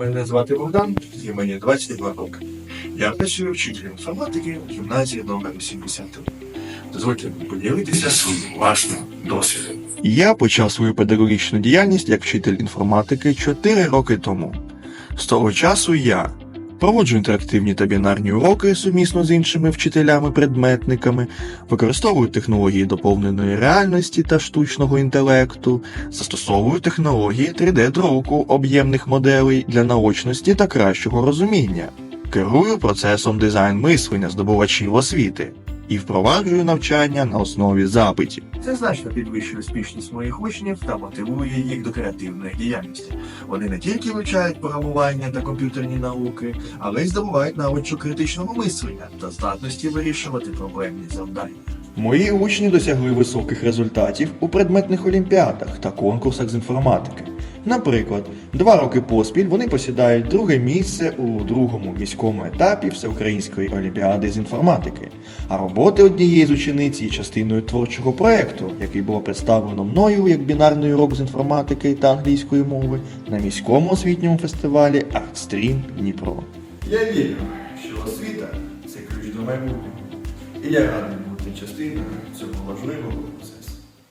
Мене звати Богдан, і мені 22 роки. Я працюю вчителем інформатики в гімназії номер 83. Дозвольте поділитися своїм власним досвідом. Я почав свою педагогічну діяльність як вчитель інформатики 4 роки тому. З того часу я проводжу інтерактивні та бінарні уроки сумісно з іншими вчителями-предметниками, використовую технології доповненої реальності та штучного інтелекту, застосовую технології 3D-друку об'ємних моделей для наочності та кращого розуміння, керую процесом дизайн мислення здобувачів освіти і впроваджую навчання на основі запитів. Це значно підвищує успішність моїх учнів та мотивує їх до креативної діяльності. Вони не тільки вивчають програмування та комп'ютерні науки, але й здобувають навичок критичного мислення та здатності вирішувати проблемні завдання. Мої учні досягли високих результатів у предметних олімпіадах та конкурсах з інформатики. Наприклад, два роки поспіль вони посідають друге місце у другому міському етапі Всеукраїнської олімпіади з інформатики. А роботи однієї з учениць є частиною творчого проєкту, який було представлено мною як бінарний урок з інформатики та англійської мови на міському освітньому фестивалі Артстрім Дніпро. Я вірю, що освіта це ключ до майбутнього. І я радий бути частиною цього важливого процесу.